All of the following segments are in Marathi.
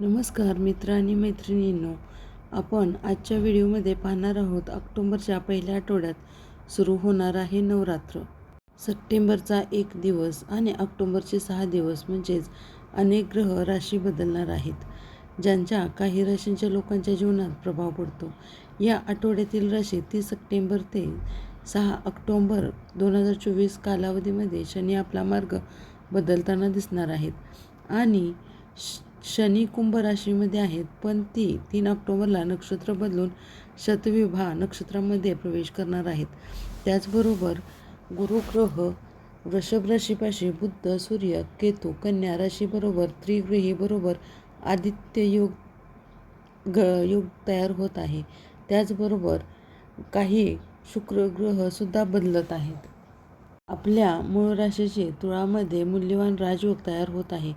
नमस्कार मित्र आणि मैत्रिणींनो आपण आजच्या व्हिडिओमध्ये पाहणार आहोत ऑक्टोबरच्या पहिल्या आठवड्यात सुरू होणार आहे नवरात्र. सप्टेंबरचा एक दिवस आणि ऑक्टोंबरचे सहा दिवस म्हणजेच अनेक ग्रह राशी बदलणार आहेत ज्यांच्या काही राशींच्या लोकांच्या जीवनात प्रभाव पडतो. या आठवड्यातील राशी तीस सप्टेंबर ते सहा ऑक्टोंबर दोन हजार चोवीस कालावधीमध्ये शनी आपला मार्ग बदलताना दिसणार आहेत आणि श शनी कुंभ राशीमध्ये आहेत पण ती तीन ऑक्टोबरला नक्षत्र बदलून शतविभा नक्षत्रामध्ये प्रवेश करणार आहेत. त्याचबरोबर गुरुग्रह वृषभ राशीपाशी बुद्ध सूर्य केतू कन्या राशीबरोबर त्रिग्रहीबरोबर आदित्य योग ग योग तयार होत आहे. त्याचबरोबर काही शुक्रग्रहसुद्धा बदलत आहेत. आपल्या मूळ राशीचे तुळामध्ये मूल्यवान राजयोग तयार होत आहे.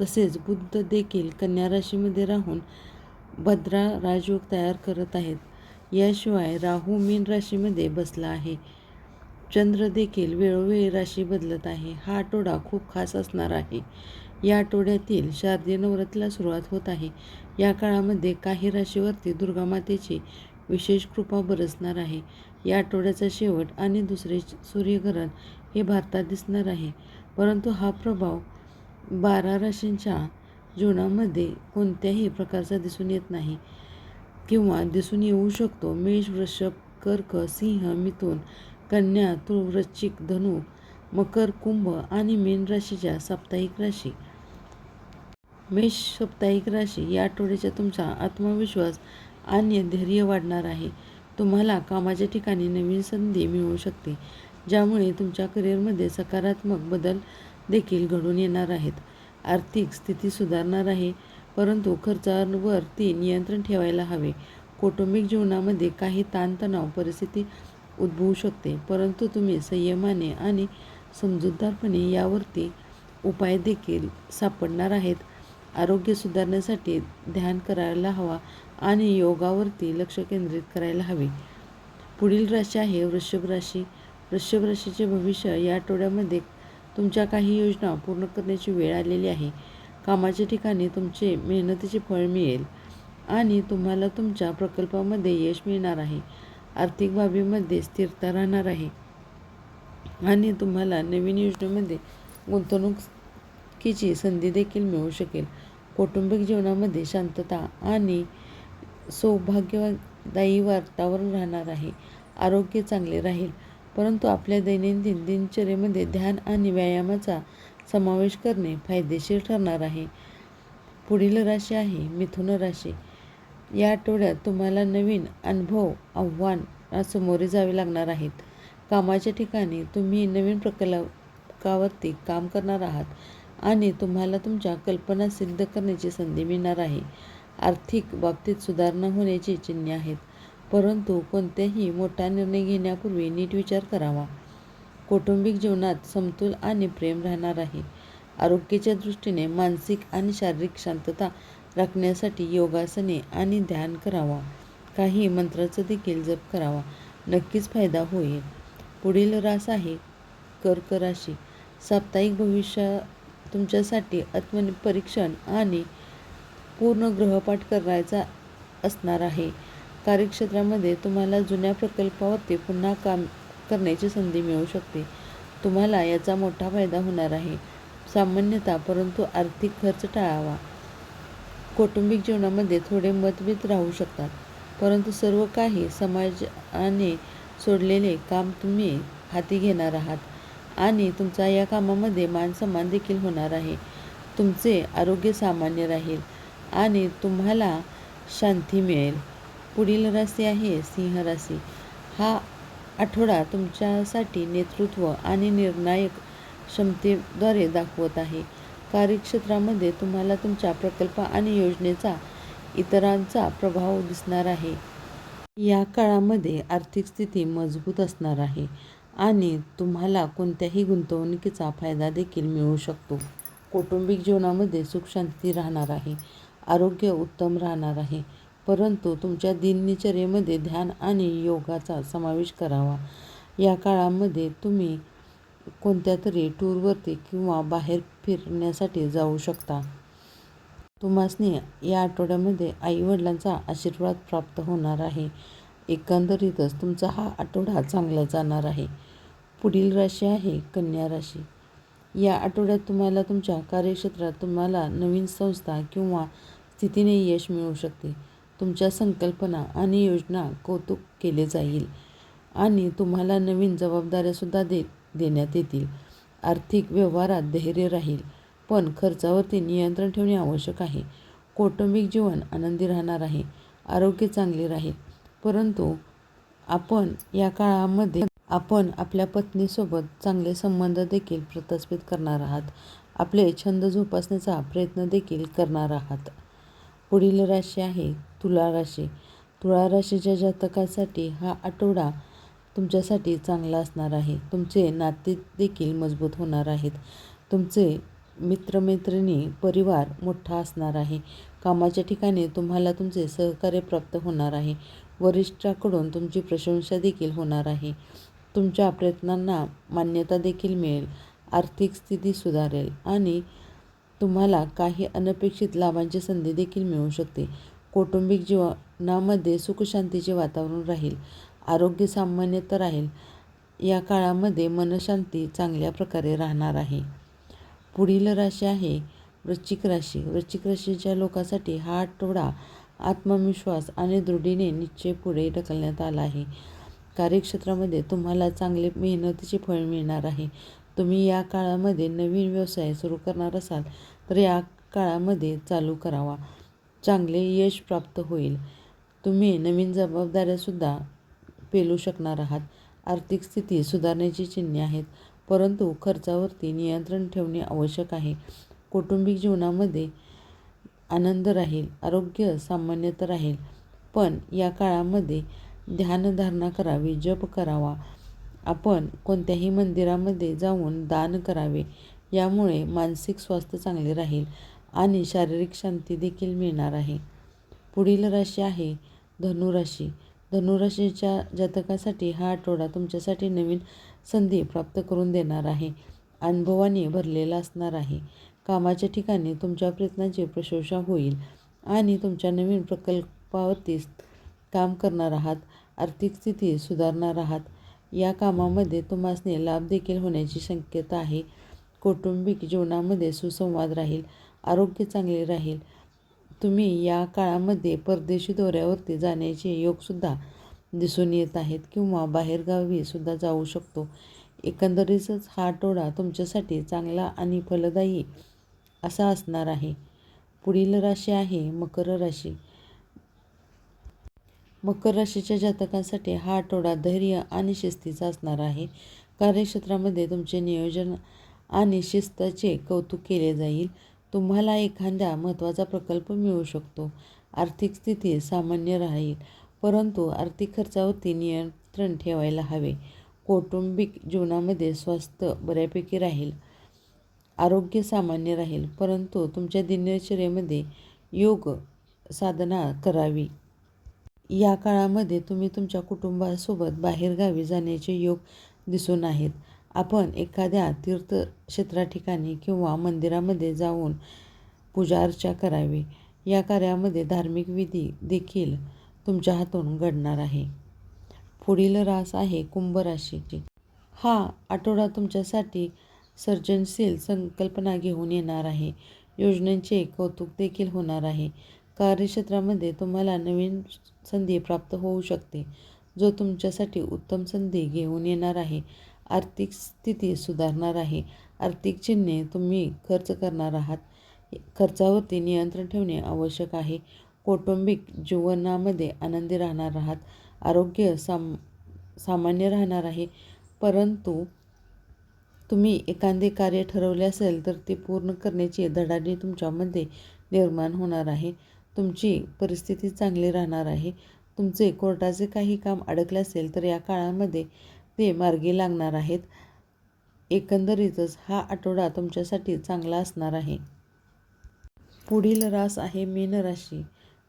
तसेच बुद्ध देखील कन्या राशीमध्ये राहून भद्रा राजयोग तयार करत आहेत. याशिवाय राहू मीन राशीमध्ये बसला आहे. चंद्र देखील वेळोवेळी राशी बदलत आहे. हा आठवडा खूप खास असणार आहे. या आठवड्यातील शारदीय नवरात्रीला सुरुवात होत आहे. या काळामध्ये काही राशीवरती दुर्गामातेची विशेष कृपा बरसणार आहे. या आठवड्याचा शेवट आणि दुसरे सूर्यग्रहण हे भारतात दिसणार आहे. परंतु हा प्रभाव बारा राशींच्या जीवनामध्ये कोणत्याही प्रकारचा दिसून येत नाही किंवा दिसून येऊ शकतो. मेष वृषभ कर्क सिंह मिथुन कन्या तुळ वृश्चिक धनु मकर कुंभ आणि मीन राशीच्या साप्ताहिक राशी. मेष साप्ताहिक राशी या आठवड्याचा तुमचा आत्मविश्वास आणि धैर्य वाढणार आहे. तुम्हाला कामाच्या ठिकाणी नवीन संधी मिळू शकते ज्यामुळे तुमच्या करिअरमध्ये सकारात्मक बदल देखील घडून येणार आहेत. आर्थिक स्थिती सुधारणार आहे परंतु खर्चावरती नियंत्रण ठेवायला हवे. कौटुंबिक जीवनामध्ये काही ताणतणाव परिस्थिती उद्भवू शकते परंतु तुम्ही संयमाने आणि समजूतदारपणे यावरती उपाय देखील सापडणार आहेत. आरोग्य सुधारण्यासाठी ध्यान करायला हवा आणि योगावरती लक्ष केंद्रित करायला हवे. पुढील राशी आहे वृषभ राशी. वृषभ राशीचे भविष्य या आठवड्यामध्ये तुमच्या काही योजना पूर्ण करण्याची वेळ आलेली आहे. कामाच्या ठिकाणी तुमचे मेहनतीचे फळ मिळेल आणि तुम्हाला तुमच्या प्रकल्पामध्ये यश मिळणार आहे. आर्थिक बाबीमध्ये स्थिरता राहणार आहे. आणि तुम्हाला नवीन योजनेमध्ये गुंतवणुकीची संधी देखील मिळू शकेल. कौटुंबिक जीवनामध्ये शांतता आणि सौभाग्यदायी वातावरण राहणार आहे. आरोग्य चांगले राहील. परंतु आपल्या दैनंदिन दिनचर्येमध्ये ध्यान आणि व्यायामाचा समावेश करणे फायदेशीर ठरणार आहे. पुढील राशी आहे मिथुन राशी. या आठवड्यात तुम्हाला नवीन अनुभव आव्हान सामोरे जावे लागणार आहेत. कामाच्या ठिकाणी तुम्ही नवीन प्रकल्पावरती काम करणार आहात आणि तुम्हाला तुमच्या कल्पना सिद्ध करण्याची संधी मिळणार आहे. आर्थिक बाबतीत सुधारणा होण्याची चिन्हे आहेत. परंतु कोणत्याही मोठा निर्णय घेण्यापूर्वी नीट विचार करावा. कौटुंबिक जीवनात समतोल आणि प्रेम राहणार आहे. आरोग्याच्या दृष्टीने मानसिक आणि शारीरिक शांतता राखण्यासाठी योगासने आणि ध्यान करावा. काही मंत्राचा देखील जप करावा. नक्कीच फायदा होईल. पुढील रास आहे कर्क राशी. साप्ताहिक भविष्य तुमच्यासाठी आत्मपरीक्षण आणि पूर्ण ग्रहपाठ करायचा असणार आहे. कार्यक्षेत्रामध्ये तुम्हाला जुन्या प्रकल्पावरती पुन्हा काम करण्याची संधी मिळू शकते. तुम्हाला याचा मोठा फायदा होणार आहे. सामान्यतः परंतु आर्थिक खर्च टाळावा. कौटुंबिक जीवनामध्ये थोडे मतभेद राहू शकतात. परंतु सर्व काही समाजाने सोडलेले काम तुम्ही हाती घेणार आहात. आणि तुमचा या कामामध्ये मानसन्मान देखील होणार आहे. तुमचे आरोग्य सामान्य राहील आणि तुम्हाला शांती मिळेल. पुढील राशी आहे सिंह राशी. हा आठवडा तुमच्यासाठी नेतृत्व आणि निर्णायक क्षमतेद्वारे दाखवत आहे. कार्यक्षेत्रामध्ये तुम्हाला तुमच्या प्रकल्प आणि योजनेचा इतरांचा प्रभाव दिसणार आहे. या काळामध्ये आर्थिक स्थिती मजबूत असणार आहे आणि तुम्हाला कोणत्याही गुंतवणुकीचा फायदा देखील मिळू शकतो. कौटुंबिक जीवनामध्ये सुख शांती राहणार आहे. आरोग्य उत्तम राहणार आहे. परंतु तुमच्या दिनचर्येमध्ये ध्यान आणि योगाचा समावेश करावा. या काळामध्ये तुम्ही कोणत्या तरी टूरवरती किंवा बाहेर फिरण्यासाठी जाऊ शकता. तुम्हासनी या आठवड्यामध्ये आईवडिलांचा आशीर्वाद प्राप्त होणार आहे. एकंदरीतच तुमचा हा आठवडा चांगला जाणार आहे. पुढील राशी आहे कन्या राशी. या आठवड्यात तुम्हाला तुमच्या कार्यक्षेत्रात तुम्हाला नवीन संस्था किंवा स्थितीने यश मिळू शकते. तुमच्या संकल्पना आणि योजना कौतुक केले जाईल आणि तुम्हाला नवीन जबाबदाऱ्यासुद्धा दे देण्यात येतील. आर्थिक व्यवहारात धैर्य राहील पण खर्चावरती नियंत्रण ठेवणे आवश्यक आहे. कौटुंबिक जीवन आनंदी राहणार आहे आरोग्य चांगले राहील परंतु आपण या काळामध्ये आपण आपल्या पत्नीसोबत चांगले संबंध देखील प्रस्थापित करणार आहात. आपले छंद जोपासण्याचा प्रयत्न देखील करणार आहात. पुढील राशी आहे तुला राशी. तुळा राशीच्या जातकासाठी हा आठवडा तुमच्यासाठी चांगला असणार आहे. तुमचे नाते देखील मजबूत होणार आहेत. तुमचे मित्रमैत्रिणी परिवार मोठा असणार आहे. कामाच्या ठिकाणी तुम्हाला तुमचे सहकार्य प्राप्त होणार आहे. वरिष्ठाकडून तुमची प्रशंसा देखील होणार आहे. तुमच्या प्रयत्नांना मान्यता देखील मिळेल. आर्थिक स्थिती सुधारेल आणि तुम्हाला काही अनपेक्षित लाभांची संधी देखील मिळू शकते. कौटुंबिक जीवनामध्ये सुखशांतीचे वातावरण राहील आरोग्य सामान्य राहील. या काळामध्ये मनशांती चांगल्या प्रकारे राहणार आहे. पुढील राशी आहे वृश्चिक राशी. वृश्चिक राशीच्या लोकांसाठी हा आठवडा आत्मविश्वास आणि दृढीने निश्चय पुढे ढकलण्यात आला आहे. कार्यक्षेत्रामध्ये तुम्हाला चांगले मेहनतीचे फळ मिळणार आहे. तुम्ही या काळामध्ये नवीन व्यवसाय सुरू करणार असाल तर या काळामध्ये चालू करावा. चांगले यश प्राप्त होईल. तुम्ही नवीन जबाबदाऱ्यासुद्धा पेलू शकणार आहात. आर्थिक स्थिती सुधारण्याची चिन्हे आहेत परंतु खर्चावरती नियंत्रण ठेवणे आवश्यक आहे. कौटुंबिक जीवनामध्ये आनंद राहील आरोग्य सामान्यतः राहील पण या काळामध्ये ध्यानधारणा करावी जप करावा. आपण कोणत्याही मंदिरामध्ये जाऊन दान करावे यामुळे मानसिक स्वास्थ्य चांगले राहील. आणि शारीरिक शांती देखील मिळणार आहे. पुढील राशी आहे धनुराशी. धनुराशीच्या जातकासाठी हा आठवडा तुमच्यासाठी नवीन संधी प्राप्त करून देणार आहे. अनुभवाने भरलेला असणार आहे. कामाच्या ठिकाणी तुमच्या प्रयत्नांची प्रशंसा होईल आणि तुमच्या नवीन प्रकल्पावरती काम करणार आहात. आर्थिक स्थिती सुधारणार आहात. या कामामध्ये तुम्हासने लाभ देखील होण्याची शक्यता आहे. कौटुंबिक जीवनामध्ये सुसंवाद राहील. आरोग्य चांगले राहील. तुम्ही या काळामध्ये परदेशी दौऱ्यावरती जाण्याचे योगसुद्धा दिसून येत आहेत किंवा बाहेरगावी सुद्धा जाऊ शकतो. एकंदरीतच हा आठवडा तुमच्यासाठी चांगला आणि फलदायी असा असणार आहे. पुढील राशी आहे मकर राशी. मकर राशीच्या जातकांसाठी हा आठवडा धैर्य आणि शिस्तीचा असणार आहे. कार्यक्षेत्रामध्ये तुमचे नियोजन आणि शिस्ताचे कौतुक केले जाईल. तुम्हाला एखाद्या महत्त्वाचा प्रकल्प मिळू शकतो. आर्थिक स्थिती सामान्य राहील परंतु आर्थिक खर्चावरती नियंत्रण ठेवायला हवे. कौटुंबिक जीवनामध्ये स्वास्थ्य बऱ्यापैकी राहील आरोग्य सामान्य राहील परंतु तुमच्या दिनचर्येमध्ये योग साधना करावी. या काळामध्ये तुम्ही तुमच्या कुटुंबासोबत बाहेरगावी जाण्याचे योग दिसून आहेत. आपण एखाद्या तीर्थक्षेत्रा ठिकाणी किंवा मंदिरामध्ये जाऊन पूजा अर्चा करावी. या कार्यामध्ये धार्मिक विधी देखील तुमच्या हातून घडणार आहे. पुढील रास आहे कुंभ राशीची. हा आठवडा तुमच्यासाठी सर्जनशील संकल्पना घेऊन येणार आहे. योजनांचे कौतुक देखील होणार आहे. कार्यक्षेत्रामध्ये तुम्हाला नवीन संधी प्राप्त होऊ शकते जो तुमच्यासाठी उत्तम संधी घेऊन येणार आहे. आर्थिक स्थिती सुधारणार आहे. आर्थिक चिन्हे तुम्ही खर्च करणार आहात. खर्चावरती नियंत्रण ठेवणे आवश्यक आहे. कौटुंबिक जीवनामध्ये आनंदी राहणार आहात. आरोग्य साम सामान्य राहणार आहे. परंतु तुम्ही एखादे कार्य ठरवले असेल तर ते पूर्ण करण्याची धडाडी तुमच्यामध्ये निर्माण होणार आहे. तुमची परिस्थिती चांगली राहणार आहे. तुमचे कोर्टाचे काही काम अडकले असेल तर या काळामध्ये ते मार्गी लागणार आहेत. एकंदरीतच हा आठवडा तुमच्यासाठी चांगला असणार आहे. पुढील रास आहे मीन राशी.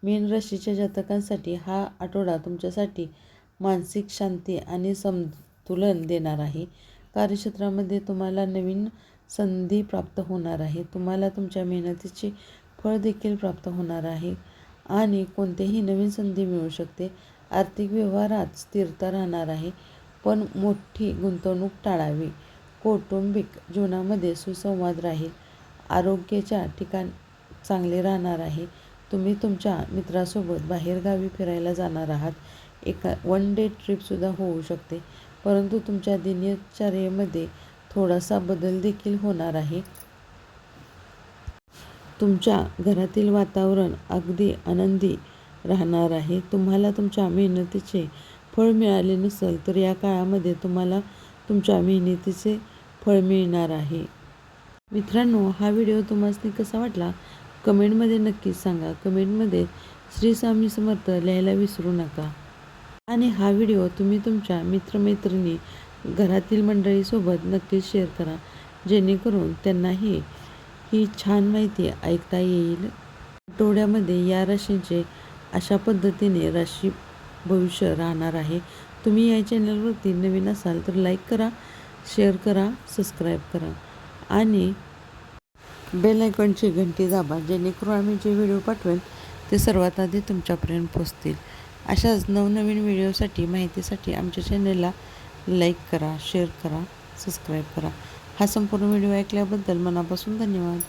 मीन राशीच्या जातकांसाठी हा आठवडा तुमच्यासाठी मानसिक शांती आणि संतुलन देणार आहे. कार्यक्षेत्रामध्ये तुम्हाला नवीन संधी प्राप्त होणार आहे. तुम्हाला तुमच्या मेहनतीचे फळ देखील प्राप्त होणार आहे आणि कोणतेही नवीन संधी मिळू शकते. आर्थिक व्यवहारात स्थिरता राहणार आहे. पण मोठी गुंतवणूक टाळावी. कौटुंबिक जीवनामध्ये सुसंवाद राहील. आरोग्याच्या ठिकाण चांगले राहणार आहे. तुम्ही तुमच्या मित्रासोबत बाहेरगावी फिरायला जाणार आहात. एका वन डे ट्रिपसुद्धा होऊ शकते. परंतु तुमच्या दिनचर्येमध्ये थोडासा बदल देखील होणार आहे. तुमच्या घरातील वातावरण अगदी आनंदी राहणार आहे. तुम्हाला तुमच्या मेहनतीचे फळ मिळाले नसेल तर या काळामध्ये तुम्हाला तुमच्या मेहनतीचे फळ मिळणार आहे. मित्रांनो हा व्हिडिओ तुम्हाला कसा वाटला? कमेंटमध्ये नक्कीच सांगा. कमेंटमध्ये श्री स्वामी समर्थ लिहायला विसरू नका. आणि हा व्हिडिओ तुम्ही तुमच्या मित्रमैत्रिणी घरातील मंडळीसोबत नक्कीच शेअर करा. जेणेकरून त्यांनाही ही छान माहिती ऐकता येईल. आठवड्यामध्ये या राशींचे अशा पद्धतीने राशी भविष्य राहणार आहे. तुम्ही या चॅनलवरती नवीन असाल तर लाईक करा शेअर करा सबस्क्राईब करा. आणि बेल आयकॉनची घंटी दाबा जेणेकरून आम्ही जे व्हिडिओ पाठवेल ते सर्वात आधी तुमच्यापर्यंत पोचतील अशाच नवनवीन व्हिडिओसाठी माहितीसाठी आमच्या चॅनलला लाईक करा शेअर करा सबस्क्राईब करा. हा संपूर्ण व्हिडिओ ऐकल्याबद्दल मनापासून धन्यवाद.